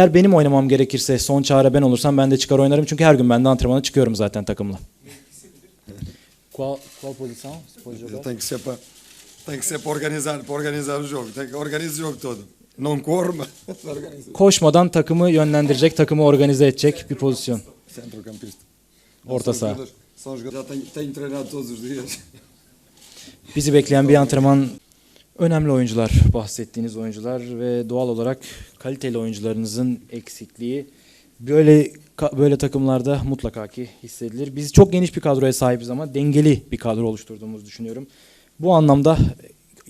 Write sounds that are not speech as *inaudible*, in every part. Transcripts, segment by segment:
Eğer benim oynamam gerekirse son çare ben olursam ben de çıkar oynarım. Çünkü her gün ben de antrenmana çıkıyorum zaten takımla. Qual, qual posição você pode Eu tenho que ser para tem que ser para organizar, para organizar o jogo. Tem que organizar o jogo todo. Mas *laughs* organiza. Koşmadan takımı yönlendirecek, takımı organize edecek bir pozisyon. Centrocampista. Orta saha. jogadores- São jogadores. Já tenho, tenho treinado todos os dias. Bizi bekleyen bir antrenman önemli oyuncular, bahsettiğiniz oyuncular ve doğal olarak kaliteli oyuncularınızın eksikliği böyle böyle takımlarda mutlaka ki hissedilir. Biz çok geniş bir kadroya sahibiz ama dengeli bir kadro oluşturduğumuzu düşünüyorum. Bu anlamda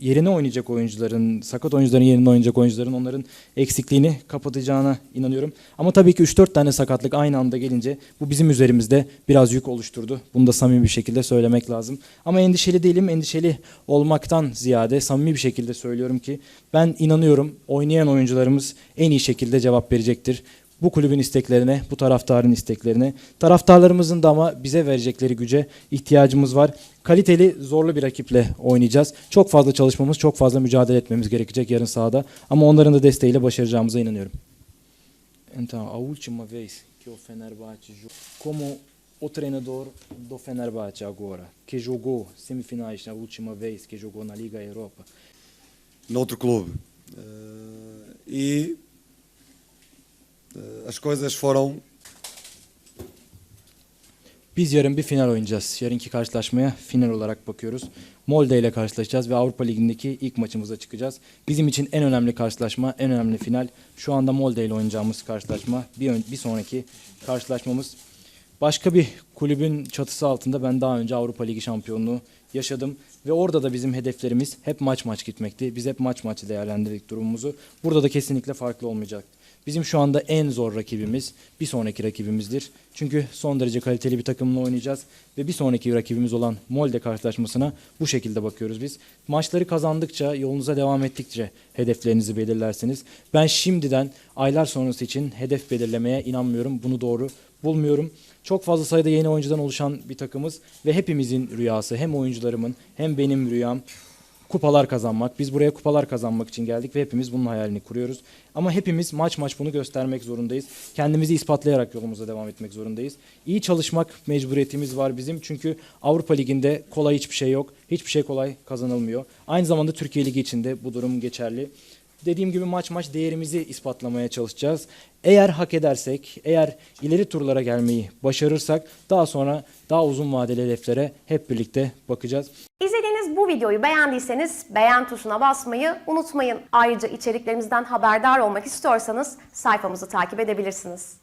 yerine oynayacak oyuncuların, sakat oyuncuların yerine oynayacak oyuncuların onların eksikliğini kapatacağına inanıyorum. Ama tabii ki 3-4 tane sakatlık aynı anda gelince bu bizim üzerimizde biraz yük oluşturdu. Bunu da samimi bir şekilde söylemek lazım. Ama endişeli değilim. Endişeli olmaktan ziyade samimi bir şekilde söylüyorum ki ben inanıyorum oynayan oyuncularımız en iyi şekilde cevap verecektir. Bu kulübün isteklerine, bu taraftarın isteklerine, taraftarlarımızın da ama bize verecekleri güce ihtiyacımız var. Kaliteli, zorlu bir rakiple oynayacağız. Çok fazla çalışmamız, çok fazla mücadele etmemiz gerekecek yarın sahada. Ama onların da desteğiyle başaracağımıza inanıyorum. Então, a última vez que o Fenerbahçe jogou, como o treinador do Fenerbahçe agora, que jogou semifinais na última vez que jogou na Liga Europa, Noutro clube. Eh, e as coisas foram Biz yarın bir final oynayacağız. Yarınki karşılaşmaya final olarak bakıyoruz. Molde ile karşılaşacağız ve Avrupa Ligi'ndeki ilk maçımıza çıkacağız. Bizim için en önemli karşılaşma, en önemli final şu anda Molde ile oynayacağımız karşılaşma. Bir, ön- bir sonraki karşılaşmamız başka bir kulübün çatısı altında ben daha önce Avrupa Ligi şampiyonluğu yaşadım ve orada da bizim hedeflerimiz hep maç maç gitmekti. Biz hep maç maç değerlendirdik durumumuzu. Burada da kesinlikle farklı olmayacak. Bizim şu anda en zor rakibimiz bir sonraki rakibimizdir. Çünkü son derece kaliteli bir takımla oynayacağız ve bir sonraki rakibimiz olan Molde karşılaşmasına bu şekilde bakıyoruz biz. Maçları kazandıkça, yolunuza devam ettikçe hedeflerinizi belirlersiniz. Ben şimdiden aylar sonrası için hedef belirlemeye inanmıyorum. Bunu doğru bulmuyorum. Çok fazla sayıda yeni oyuncudan oluşan bir takımız ve hepimizin rüyası hem oyuncularımın hem benim rüyam kupalar kazanmak. Biz buraya kupalar kazanmak için geldik ve hepimiz bunun hayalini kuruyoruz. Ama hepimiz maç maç bunu göstermek zorundayız. Kendimizi ispatlayarak yolumuza devam etmek zorundayız. İyi çalışmak mecburiyetimiz var bizim. Çünkü Avrupa Ligi'nde kolay hiçbir şey yok. Hiçbir şey kolay kazanılmıyor. Aynı zamanda Türkiye Ligi için de bu durum geçerli. Dediğim gibi maç maç değerimizi ispatlamaya çalışacağız. Eğer hak edersek, eğer ileri turlara gelmeyi başarırsak daha sonra daha uzun vadeli hedeflere hep birlikte bakacağız. Videoyu beğendiyseniz beğen tuşuna basmayı unutmayın. Ayrıca içeriklerimizden haberdar olmak istiyorsanız sayfamızı takip edebilirsiniz.